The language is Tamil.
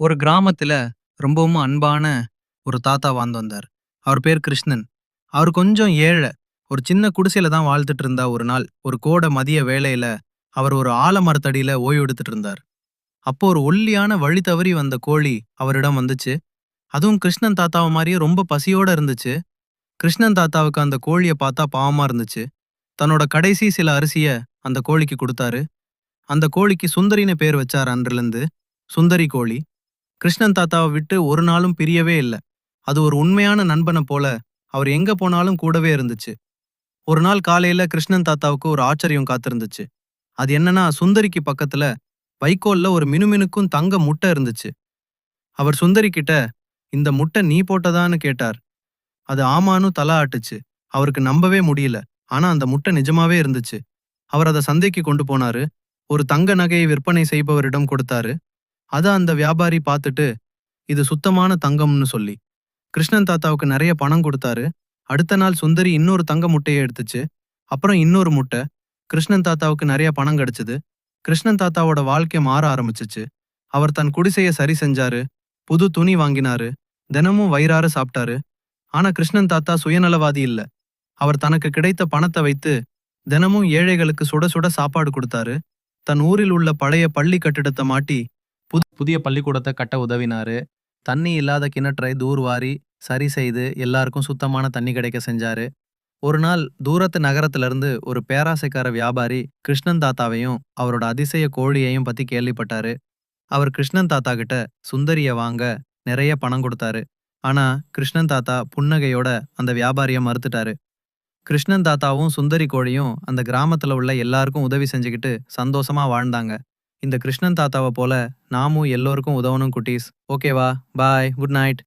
ஒரு கிராமத்துல ரொம்பவும் அன்பான ஒரு தாத்தா வாழ்ந்து வந்தார். அவர் பேர் கிருஷ்ணன். அவர் கொஞ்சம் ஏழை. ஒரு சின்ன குடிசையில தான் வாழ்த்துட்டு இருந்தா ஒரு நாள். ஒரு கோடை மதிய வேளையில அவர் ஒரு ஆலமரத்தடியில ஓய்வு எடுத்துட்டு இருந்தார். அப்போ ஒரு ஒல்லியான வழி தவறி வந்த கோழி அவரிடம் வந்துச்சு. அதுவும் கிருஷ்ணன் தாத்தாவை மாதிரியே ரொம்ப பசியோட இருந்துச்சு. கிருஷ்ணன் தாத்தாவுக்கு அந்த கோழியை பார்த்தா பாவமா இருந்துச்சு. தன்னோட கடைசி சில அரிசிய அந்த கோழிக்கு கொடுத்தாரு. அந்த கோழிக்கு சுந்தரின்னு பேர் வச்சார் அன்றிலிருந்து. சுந்தரி கோழி. கிருஷ்ணன் தாத்தாவை விட்டு ஒரு நாளும் பிரியவே இல்லை. அது ஒரு உண்மையான நண்பனை போல அவர் எங்க போனாலும் கூடவே இருந்துச்சு. ஒரு நாள் காலையில கிருஷ்ணன் தாத்தாவுக்கு ஒரு ஆச்சரியம் காத்திருந்துச்சு. அது என்னன்னா சுந்தரிக்கு பக்கத்துல வைக்கோல்ல ஒரு மினுமினுக்கும் தங்க முட்டை இருந்துச்சு. அவர் சுந்தரி கிட்ட இந்த முட்டை நீ போட்டதான்னு கேட்டார். அது ஆமான்னு தலா ஆட்டுச்சு. அவருக்கு நம்பவே முடியல. ஆனா அந்த முட்டை நிஜமாவே இருந்துச்சு. அவர் அதை சந்தைக்கு கொண்டு போனாரு. ஒரு தங்க நகையை விற்பனை செய்பவரிடம் கொடுத்தாரு. அத அந்த வியாபாரி பார்த்துட்டு இது சுத்தமான தங்கம்னு சொல்லி. கிருஷ்ணன் தாத்தாவுக்கு நிறைய பணம் கொடுத்தாரு. அடுத்த நாள் சுந்தரி இன்னொரு தங்க முட்டையை எடுத்துச்சு. அப்புறம் இன்னொரு முட்டை. கிருஷ்ணன் தாத்தாவுக்கு நிறைய பணம் கிடைச்சது. கிருஷ்ணன் தாத்தாவோட வாழ்க்கை மாற ஆரம்பிச்சிச்சு. அவர் தன் குடிசையை சரி செஞ்சாரு. புது துணி வாங்கினாரு. தினமும் வயிறார சாப்பிட்டாரு. ஆனா கிருஷ்ணன் தாத்தா சுயநலவாதி இல்ல. அவர் தனக்கு கிடைத்த பணத்தை வைத்து தினமும் ஏழைகளுக்கு சுட சுட சாப்பாடு கொடுத்தாரு. தன் ஊரில் உள்ள பழைய பள்ளி கட்டிடத்தை மாட்டி புது புதிய பள்ளிக்கூடத்தை கட்ட உதவினாரு. தண்ணி இல்லாத கிணற்றை தூர்வாரி சரி செய்து எல்லாருக்கும் சுத்தமான தண்ணி கிடைக்க செஞ்சாரு. ஒரு நாள் தூரத்து நகரத்துல இருந்து ஒரு பேராசைக்கார வியாபாரி கிருஷ்ணன் தாத்தாவையும் அவரோட அதிசய கோழியையும் பத்தி கேள்விப்பட்டாரு. அவர் கிருஷ்ணன் தாத்தா கிட்ட சுந்தரிய வாங்க நிறைய பணம் கொடுத்தாரு. ஆனா கிருஷ்ணன் தாத்தா புன்னகையோட அந்த வியாபாரிய மறுத்துட்டாரு. கிருஷ்ணன் தாத்தாவும் சுந்தரி கோழியும் அந்த கிராமத்துல உள்ள எல்லாருக்கும் உதவி செஞ்சுக்கிட்டு சந்தோஷமா வாழ்ந்தாங்க. இந்த கிருஷ்ணன் தாத்தாவை போல நாமும் எல்லோருக்கும் உதவணும் குட்டீஸ். ஓகேவா? பாய். Good night.